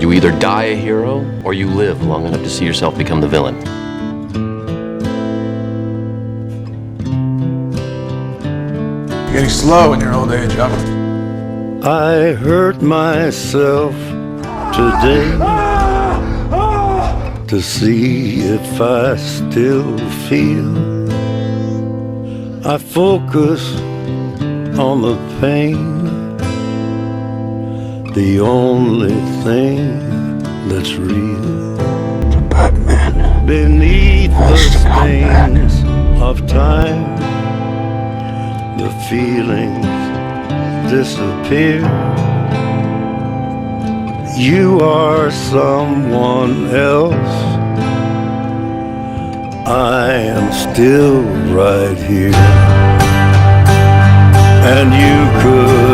You either die a hero or you live long enough to see yourself become the villain. You're getting slow in your old age, huh? I hurt myself today to see if I still feel. I focus on the pain, the only thing that's real. Batman. Beneath the stains of time, the feelings disappear. You are someone else. I am still right here. And you could